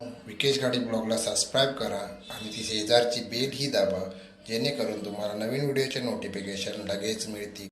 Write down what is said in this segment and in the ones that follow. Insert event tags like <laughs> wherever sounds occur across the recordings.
विकेश गाडी ब्लॉगला सबस्क्राईब करा आणि ती शेजारची बेल ही दाबा जेणेकरून तुम्हाला नवीन व्हिडिओचे नोटिफिकेशन लगेच मिळतील.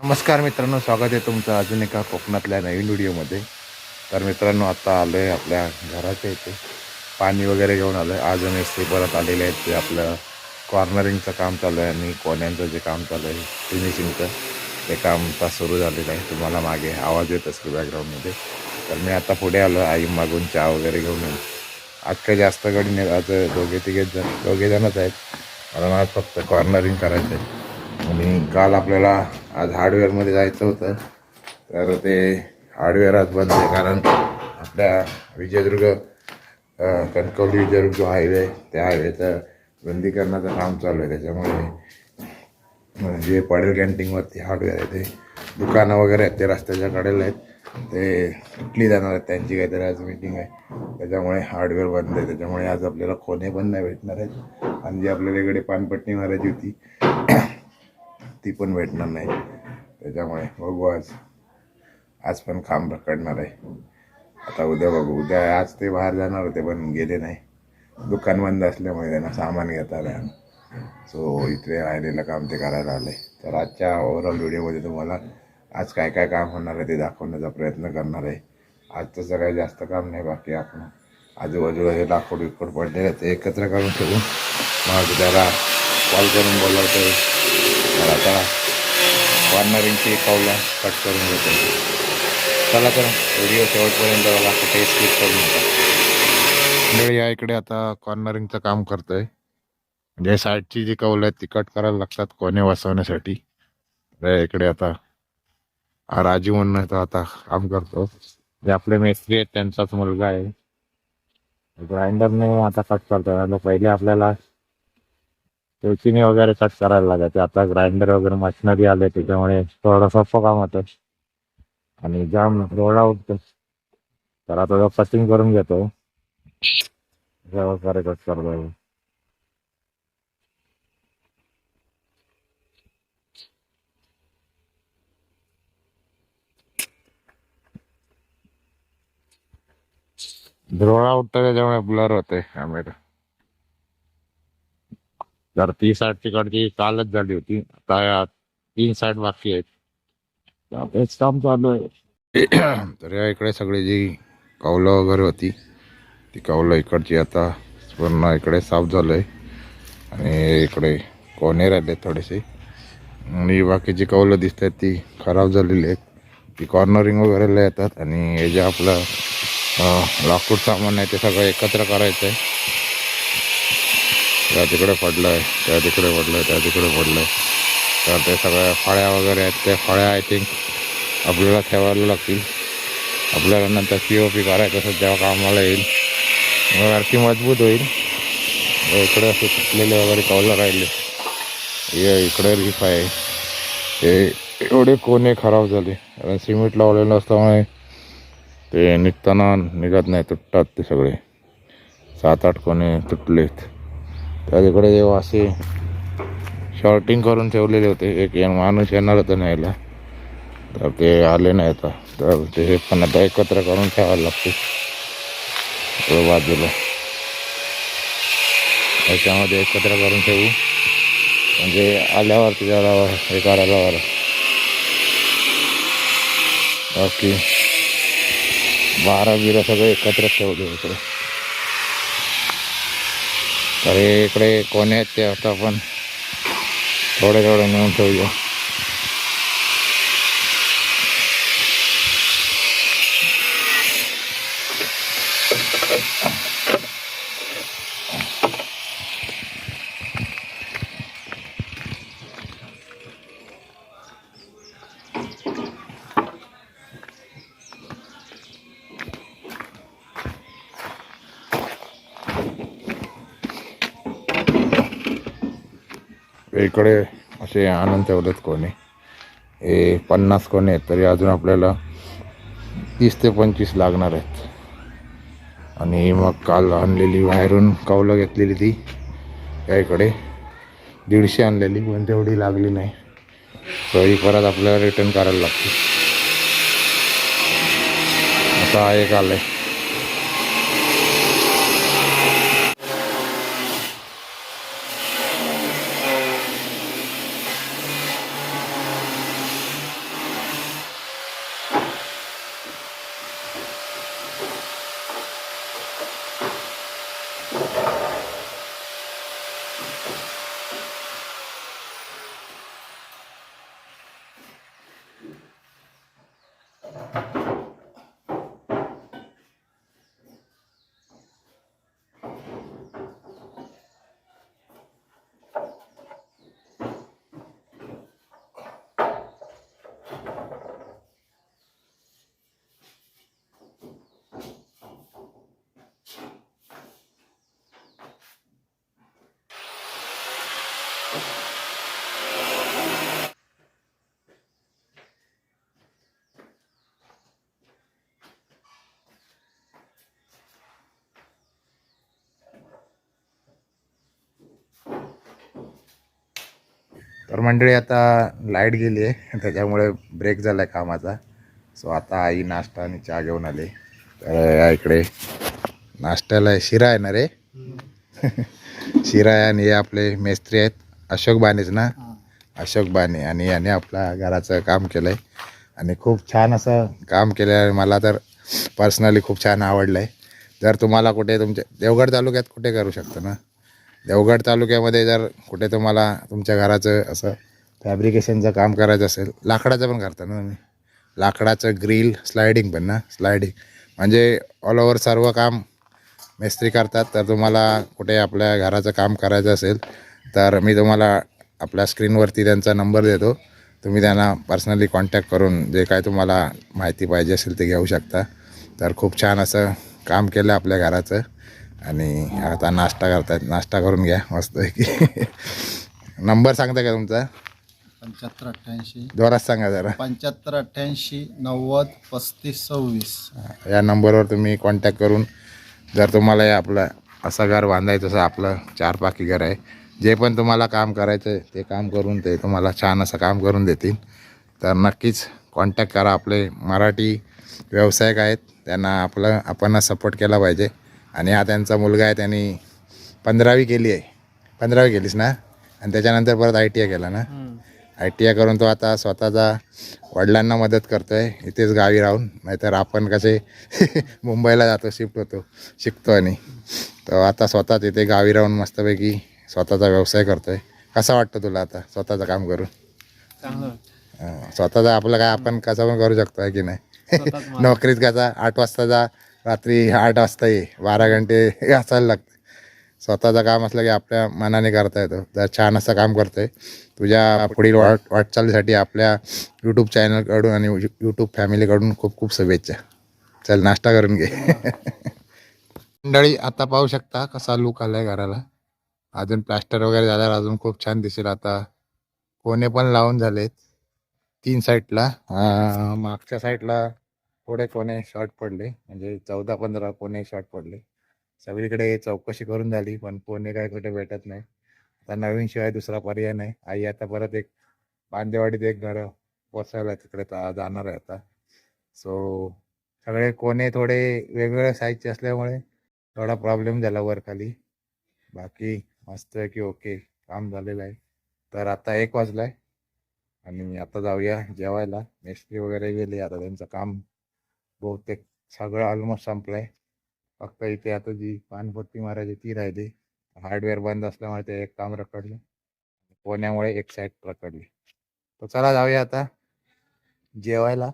नमस्कार मित्रांनो स्वागत आहे तुमचं अजून एका कोकणातल्या नवीन व्हिडिओमध्ये. तर मित्रांनो आता आलो आहे आपल्या घराच्या इथे. पाणी वगैरे घेऊन आलो आहे आज मिस्त्री परत आलेले आहेत. ते आपलं कॉर्नरिंगचं काम चालू आहे आणि कोण्यांचं जे काम चालू आहे फिनिशिंगचं ते काम आता सुरू झालेलं आहे. तुम्हाला मागे आवाज येत असेल बॅकग्राऊंडमध्ये तर मी आता पुढे आलो आई मागून चहा वगैरे घेऊन येऊ आज काही जास्त गडी नाही आज दोघे तिघे जण दोघे जणच आहेत. मला आज फक्त कॉर्नरिंग करायचं आहे आणि काल आपल्याला आज हार्डवेअरमध्ये जायचं होतं. तर ते हार्डवेअर आज बंद आहे. कारण आपल्या विजयदुर्ग कणकवली विजयदुर्ग जो हायवे त्या हायवेचं बंदीकरणाचं काम चालू आहे. त्याच्यामुळे म्हणजे जे पाडेल कॅन्टीनवरती हार्डवेअर आहे ते. दुकानं वगैरे आहेत ते रस्त्याच्या कडेला आहेत. ते कुठली जाणार आहेत त्यांची काहीतरी आज मीटिंग आहे. त्याच्यामुळे हार्डवेअर बंद आहे. त्याच्यामुळे आज आपल्याला खोने पण नाही भेटणार आहेत. आणि जी आपल्याला इकडे पानपट्टी मारायची होती ती पण भेटणार नाही. त्याच्यामुळे बघू आज. आज पण खांब रकडणार आहे. आता उद्या बघू. उद्या आज ते बाहेर जाणार होते पण गेले नाही. दुकान बंद असल्यामुळे त्यांना सामान घेता आलं. सो इथे राहिलेलं काम ते करायला आले तर आजच्या ओव्हरऑल व्हिडिओमध्ये तुम्हाला आज काय काय काम होणार आहे ते दाखवण्याचा प्रयत्न करणार आहे. आज तसं काही जास्त काम नाही बाकी आपण आजूबाजूला हे लाकूड विकूड पडलेलं ते एकत्र करून ठेवून मग त्याला कॉल करून बोलावतो. तर आता कॉर्नरिंगची पावलं कट करून घेतो. चला तर व्हिडिओ शेवटपर्यंत बघा कुठे स्किप करून नका. मंडळी या इकडे आता कॉर्नरिंगचं काम करतो आहे म्हणजे साईडची जी कौल आहेत ती कट करायला लागतात कोणे वाचवण्यासाठी. तर इकडे आता. हा राजू म्हणून तो आता काम करतो. जे आपले मेस्त्री आहेत त्यांचाच मुलगा आहे. ग्राइंडरने आता कट करतो पहिले आपल्याला चौचीने वगैरे कट करायला लागायचे. आता ग्राइंडर वगैरे मशिनरी आले त्याच्यामुळे थोडं सोपं काम होतं. आणि जाम रोडा उठतो तर आता तो कटिंग करून घेतो. वगैरे कट करतो धुरळा उठतो त्याच्यामुळे ब्लर होते कॅमेरा तर. ती साईड तिकडची कालच झाली होती. आता तीन साईड बाकी आहेत. तेच काम चालू आहे. <coughs> तर या इकडे सगळी जी कौलं वगैरे होती ती कौलं इकडची आता पूर्ण इकडे साफ झालं आहे आणि इकडे कोणे राहिले थोडेसे. आणि बाकीची कौलं दिसत आहेत ती खराब झालेली आहेत. ती कॉर्नरिंग वगैरेला येतात आणि हे जे आपलं लाकूड सामान आहे ते सगळं एकत्र करायचं आहे त्या तिकडे पडलं आहे त्या तिकडे पडलं आहे त्या तिकडे पडलं आहे तर ते सगळ्या फळ्या वगैरे आहेत त्या फळ्या आय थिंक आपल्याला ठेवायला लागतील. आपल्याला नंतर पी ओ पी करायचं असेल तेव्हा कामाला येईल. मग आणखी मजबूत होईल. इकडे असे सुटलेले वगैरे कवलं राहिले. हे इकडे रिफ आहे. हे एवढे कोणे खराब झाले. कारण सिमेंट लावलेलं असल्यामुळे ते निघताना निघत नाही तुटतात ते सगळे. सात आठ कोणे तुटलेत. त्या तिकडे जेव्हा असे शॉर्टिंग करून ठेवलेले होते. एक माणूस येणार होता न्यायला. तर ते आले नाही आता. तर ते हे पण आता एकत्र करून ठेवायला लागते. बाजूला. त्याच्यामध्ये एकत्र करून ठेवू. म्हणजे आल्यावरती जरा हे करायला बरं बाकी बारा बिरा सगळे एकत्र ठेवले इकडे. तर इकडे कोण आहेत ते आता आपण थोडे थोडे नेऊन ठेवूया. इकडे असे आणून ठेवलेत कोणी. हे पन्नास कोणे आहेत तरी अजून आपल्याला तीस ते पंचवीस लागणार आहेत. आणि मग काल आणलेली बाहेरून कौलं घेतलेली ती या इकडे दीडशे आणलेली पण तेवढी लागली नाही. तरी परत आपल्याला रिटर्न करायला लागते. आता एक आलं आहे तर मंडळी आता लाइट गेली आहे त्याच्यामुळे ब्रेक झाला आहे कामाचा. सो आता आई नाश्ता आणि चहा घेऊन आली. तर या इकडे नाश्त्याला शिरा आहे. ना <laughs> रे शिरा आहे आणि हे आपले मेस्त्री आहेत. अशोक बानेच ना? अशोक बाने आणि याने आपल्या घराचं काम केलं आहे आणि खूप छान असं काम केलं आहे मला तर पर्सनली खूप छान आवडलं आहे जर तुम्हाला कुठे तुमच्या देवगड तालुक्यात कुठे करू शकता ना? देवगड तालुक्यामध्ये जर कुठे तुम्हाला तुमच्या घराचं असं फॅब्रिकेशनचं काम करायचं असेल लाकडाचं पण करता ना तुम्ही. लाकडाचं ग्रिल स्लायडिंग पण ना स्लायडिंग म्हणजे ऑल ओव्हर सर्व काम मिस्त्री करतात. तर तुम्हाला कुठे आपल्या घराचं काम करायचं असेल तर मी तुम्हाला आपल्या स्क्रीनवरती त्यांचा नंबर देतो. तुम्ही त्यांना पर्सनली कॉन्टॅक्ट करून जे काय तुम्हाला माहिती पाहिजे असेल ते घेऊ शकता. तर खूप छान असं काम केलं आपल्या घराचं. आणि आता नाश्ता करतायत. नाश्ता करून घ्या. मस्त की नंबर सांगता का तुमचा? पंच्याहत्तर अठ्ठ्याऐंशी. जोरात सांगा जरा. पंच्याहत्तर अठ्ठ्याऐंशी नव्वद पस्तीस सव्वीस. या नंबरवर तुम्ही कॉन्टॅक्ट करून जर तुम्हाला हे आपलं असं घर बांधायचं असं आपलं चार पाकी घर आहे जे पण तुम्हाला काम करायचं आहे ते काम करून ते तुम्हाला छान असं काम करून देतील. तर नक्कीच कॉन्टॅक्ट करा. आपले मराठी व्यावसायिक आहेत. त्यांना आपलं आपण सपोर्ट केला पाहिजे. आणि हा त्यांचा मुलगा आहे त्यांनी पंधरावी केली आहे. पंधरावी केलीस ना? आणि त्याच्यानंतर परत आय टी आय केला ना? आय टी आय करून तो आता स्वतःचा वडिलांना मदत करतो आहे इथेच गावी राहून. नाहीतर आपण कसे <laughs> मुंबईला जातो शिफ्ट होतो शिकतो आणि. तर आता स्वतः तिथे गावी राहून मस्तपैकी स्वतःचा व्यवसाय करतो आहे कसा वाटतं तुला आता स्वतःचं काम करून? चांगलं स्वतःचा आपलं काय आपण कसं पण करू शकतो आहे की नाही? <laughs> नोकरीत कसा आठ वाजता जा रात्री आठ वाजता ये बारा घंटे <laughs> असायला लागते. स्वतःचं काम असलं की आपल्या मनाने करता येतो. जर छान असं काम करतोय तुझ्या पुढील वाट वाटचालीसाठी आपल्या यूट्यूब चॅनलकडून आणि यूट्यूब फॅमिलीकडून खूप खूप शुभेच्छा. चल नाश्ता करून घे. <laughs> मंडळी आता पाहू शकता कसा लुक आलाय घराला. अजून प्लास्टर वगैरे झाल्यावर अजून खूप छान दिसेल. आता कोणे पण लावून झालेत. तीन साईडला मागच्या साईडला थोडे कोणे शॉर्ट पडले. म्हणजे चौदा पंधरा कोणे शॉर्ट पडले. सगळीकडे चौकशी करून झाली पण कोणे काय कुठे भेटत नाही. आता नवीन शिवाय दुसरा पर्याय नाही. आई आता परत एक बांदेवाडीत एक घर पोचायला तिकडे जाणार आहे आता. सो सगळे कोणे थोडे वेगवेगळ्या साईजचे असल्यामुळे थोडा प्रॉब्लेम झाला वर खाली बाकी मस्त आहे की ओके काम झालेलं आहे. तर आता एक वाजलाय. आणि आता जाऊया जेवायला. मिस्त्री वगैरे गेले आता त्यांचं काम बहुतेक सगळं ऑलमोस्ट संपलंय. फक्त इथे आता जी पानपट्टी मारायची ती राहिली हार्डवेअर बंद असल्यामुळे ते एक काम रखडलं. पोहण्यामुळे एक साईड रखडली. तर चला जाऊया आता जेवायला.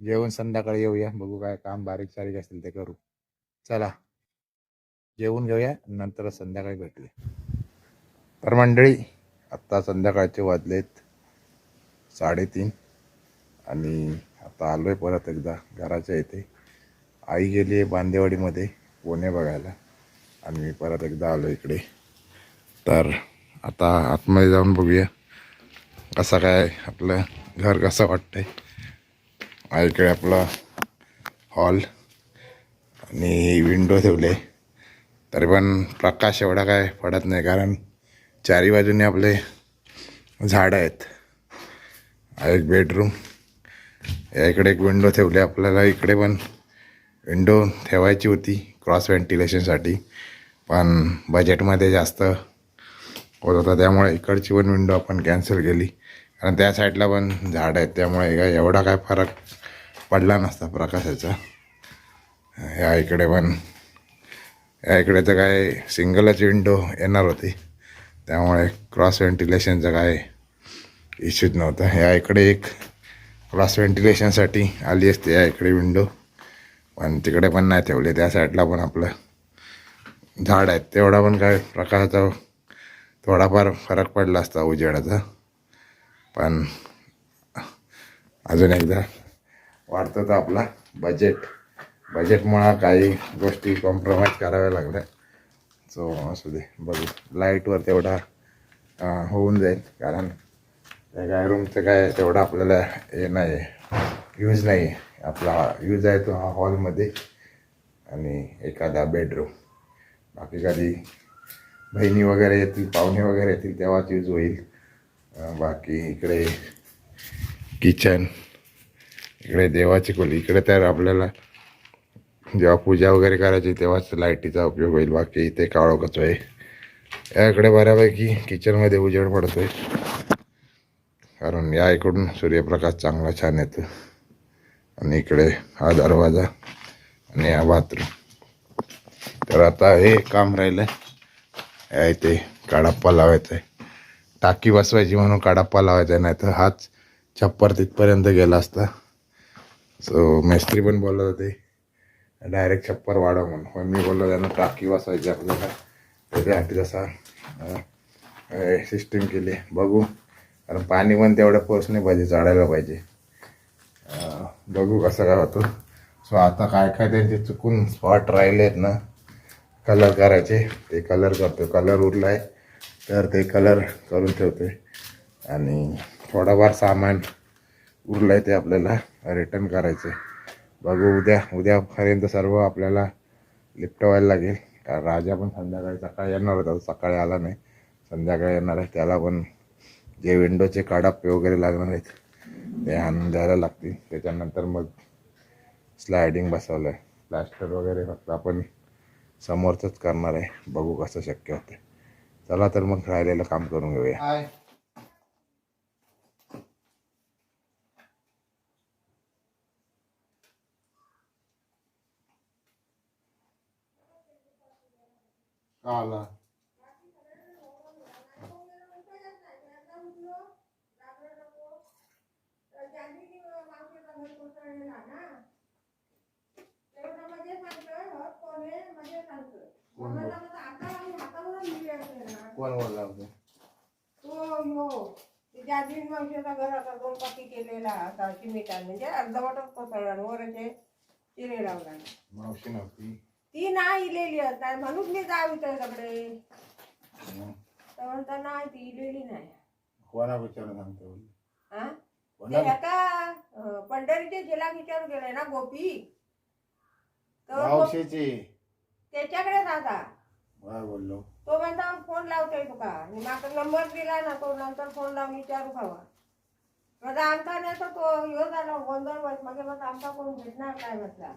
जेवून संध्याकाळी येऊया. बघू काय काम बारीक सारीक असेल ते करू. चला. जेवून घेऊया. नंतर संध्याकाळी भेटूया. तर मंडळी आत्ता संध्याकाळचे वाजलेत साडेतीन आणि आता आलो आहे परत एकदा घराच्या इथे. आई गेली आहे बांदेवाडीमध्ये पुणे बघायला. आणि मी परत एकदा आलो इकडे. तर आता आतमध्ये जाऊन बघूया कसं काय आपलं घर कसं वाटतंय. आ, इकडे आपला हॉल आणि विंडो ठेवले. तरी पण प्रकाश एवढा काय पडत नाही कारण चारी बाजूने आपले झाडं आहेत. एक बेडरूम. या इकडे एक विंडो ठेवली आपल्याला इकडे पण विंडो ठेवायची होती क्रॉस व्हेंटिलेशनसाठी पण बजेटमध्ये जास्त होत होता त्यामुळे इकडची पण विंडो आपण कॅन्सल केली. कारण त्या साईडला पण झाड आहेत त्यामुळे काय एवढा काय फरक पडला नसता प्रकाशाचा. या इकडे पण या इकडे तर काय सिंगलच विंडो येणार होती त्यामुळे क्रॉस व्हेंटिलेशनचा काय इश्यूच नव्हता. या इकडे एक क्लास व्हेंटिलेशनसाठी आली असते या इकडे विंडो पण तिकडे पण नाही ठेवले त्या साईडला पण आपलं झाड आहेत. तेवढा पण काय प्रकाशाचा थोडाफार फरक पडला असता उजेडाचा. पण अजून एकदा वाढतो तर आपला बजेट बजेटमुळं काही गोष्टी कॉम्प्रोमाइज कराव्या लागल्या. सो असू दे बघू. लाईटवर तेवढा होऊन जाईल. कारण त्या काय रूमचं काय तेवढं आपल्याला हे नाही आहे यूज नाही आहे आपला यूज आहे तो हा हॉलमध्ये आणि एखादा बेडरूम बाकी कधी बहिणी वगैरे येतील पाहुणे वगैरे येतील तेव्हाच यूज होईल. बाकी इकडे किचन इकडे देवाची खोली इकडे तर आपल्याला जेव्हा पूजा वगैरे करायची तेव्हाच लाईटीचा उपयोग होईल. बाकी इथे काळोखच आहे. याकडे बऱ्यापैकी किचनमध्ये उजेड पडतो आहे कारण या इकडून सूर्यप्रकाश चांगला छान येतो. आणि इकडे हा दरवाजा आणि हा बाथरूम. तर आता हे काम राहिलं या ते काडाप्पा लावायचा आहे टाकी बसवायची म्हणून काडाप्पा लावायचा आहे नाही तर हाच छप्पर तिथपर्यंत गेला असता. सो मेस्त्री पण बोलत होते डायरेक्ट छप्पर वाढव म्हणून. पण मी बोललो त्यांना टाकी बसवायची आपल्याला. त्याच्यासाठी जसा सिस्टीम केली. बघू. कारण पाणी पण तेवढ्या नाही पाहिजे चढायला पाहिजे. बघू कसं काय होतं. सो आता काय काय त्यांचे चुकून स्पॉट राहिले आहेत ना कलर करायचे. ते कलर करतो कलर उरला आहे तर ते कलर करून ठेवते आणि थोडाफार सामान उरलं आहे ते आपल्याला रिटर्न करायचं बघू उद्या उद्यापर्यंत सर्व आपल्याला लिपटवायला लागेल. कारण राजा पण संध्याकाळी सकाळी येणार होता. तो सकाळी आला नाही. संध्याकाळी येणार आहे. त्याला पण जे विंडोचे काडापे वगैरे लागणार आहेत ते आणून द्यायला लागतील. त्याच्यानंतर मग स्लायडिंग बसवलं आहे प्लास्टर वगैरे फक्त आपण समोरचंच करणार आहे. बघू कसं शक्य होतं चला तर मग राहिलेलं काम करून घेऊया. आला कोण बोलला होता आता पाकी केलेला आता सिमेंटाने म्हणजे अर्धवटच कोसळला आणि वरचे चिरे लावला. मावशी नव्हती. ती नाही इलेली नाही म्हणून मी जाऊ सगळे. तर म्हणता नाही ती इलेली नाही. कोणा विचारून सांगते हा? ते कोणा ह्याचा अं, पंढरीचे जिल्हा विचारू गेले ना गोपी? तर मावशीची. त्याच्याकडे जाता काय बोललो? तो म्हणता फोन लावतोय तुका. आणि माझा नंबर दिला ना तो नंतर फोन लावून विचारू खावा माझा आमचा नाही तर तो ह्यो झाला गोंधळ वाईट मग बस आमचा कोण भेटणार नाही? म्हटला.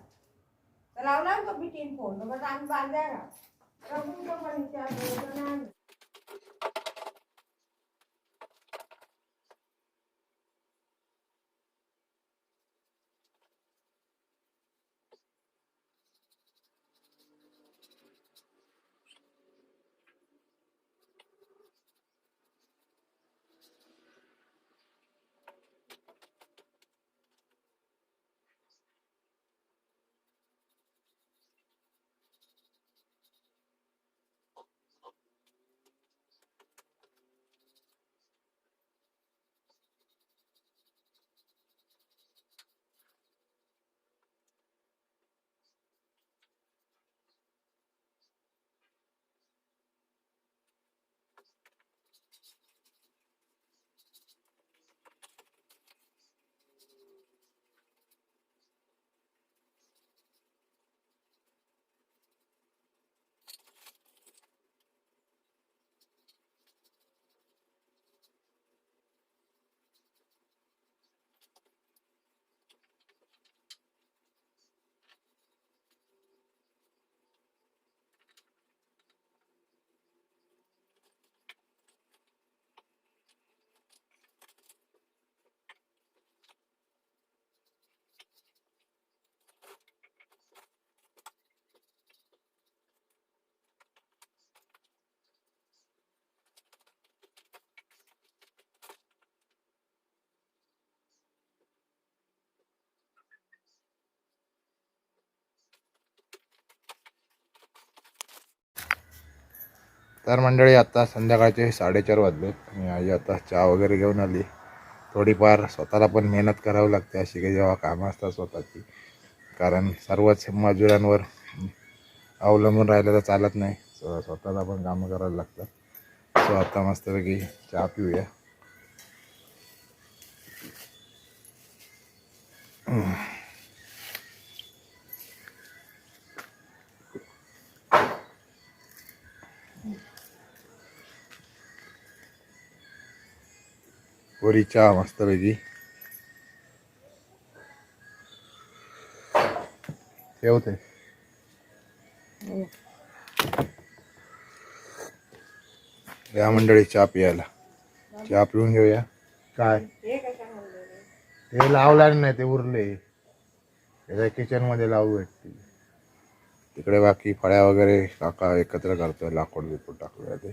तर लावला तो मी तीन फोन तर आम्ही बांधायला का तर पण विचार तर मंडळी आता संध्याकाळचे साडेचार वाजले. आणि आई आता चहा वगैरे घेऊन आली. थोडीफार स्वतःला पण मेहनत करावी लागते अशी काही जेव्हा कामं असतात स्वतःची. कारण सर्वच मजुरांवर अवलंबून राहिलं तर चालत नाही. स्वतःला पण कामं करावी लागतात. सो आता मस्तपैकी चहा पिऊया. कोरी चहा मस्तपैकी ठेवते या मंडळी चहा प्यायला. चहा पिऊन घेऊया. काय? हे ते लावलं नाही ते उरले. त्याच्या किचनमध्ये लावू भेटते तिकडे बाकी फळ्या वगैरे काका एकत्र करतोय लाकूड बिकूड टाकूया ते.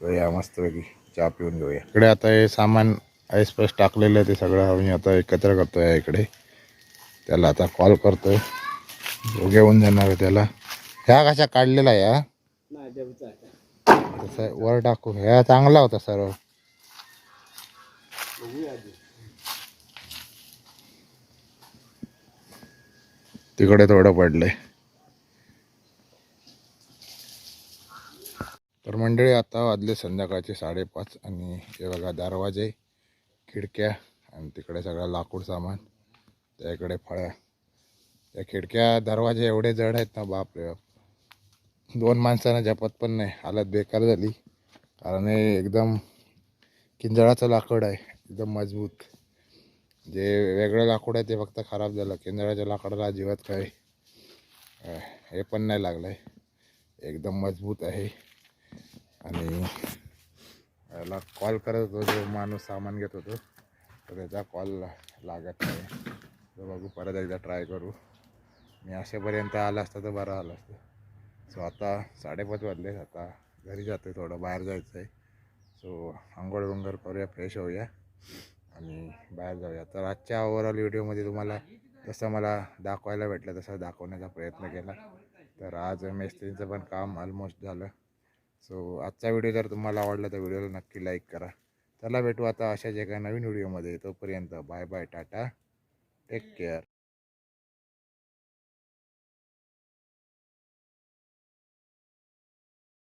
तर या मस्तपैकी चहा पिऊन घेऊया. इकडे आता हे सामान आईस्पेस टाकलेलं आहे ते सगळं. आम्ही आता एकत्र करतो आहे इकडे. त्याला आता कॉल करतोय. दोघे घेऊन जाणार आहे त्याला. ह्या कशा काढलेला आहे तसं वर टाकू. ह्या चांगला होता सर्व. तिकडे थोडं पडलंय. तर मंडळी आता वाजले संध्याकाळचे साडेपाच आणि हे बघा दरवाजे खिडक्या आणि तिकडे सगळं लाकूड सामान त्याकडे फळ्या त्या खिडक्या दरवाजे एवढे जड आहेत ना बापरे बाप. दोन माणसांना जपत पण नाही. हालत बेकार झाली. कारण हे एकदम किंजळाचं लाकूड आहे. एकदम मजबूत. जे वेगळं लाकूड आहे ते फक्त खराब झालं. किंजळाच्या लाकडाला अजिबात काय हे पण नाही लागलं आहे एकदम मजबूत आहे. आणि याला कॉल करत होतो जो माणूस सामान घेत होतो तर त्याचा कॉल लागत नाही. तर बघू परत एकदा ट्राय करू. मी असेपर्यंत आला असता तर बरं आलं असतं. सो आता साडेपाच वाजले. आता घरी जातो थोडं बाहेर जायचं आहे सो आंघोळ वंघोळ करूया फ्रेश होऊया आणि बाहेर जाऊया. तर आजच्या ओव्हरऑल व्हिडिओमध्ये तुम्हाला जसं मला दाखवायला भेटलं तसं दाखवण्याचा प्रयत्न केला. तर आज मेस्त्रीचं पण काम ऑलमोस्ट झालं. सो आजचा व्हिडिओ जर तुम्हाला आवडला तर व्हिडिओला नक्की लाईक करा. चला भेटू आता अशाच एका नवीन व्हिडिओमध्ये तोपर्यंत bye bye tata. Take care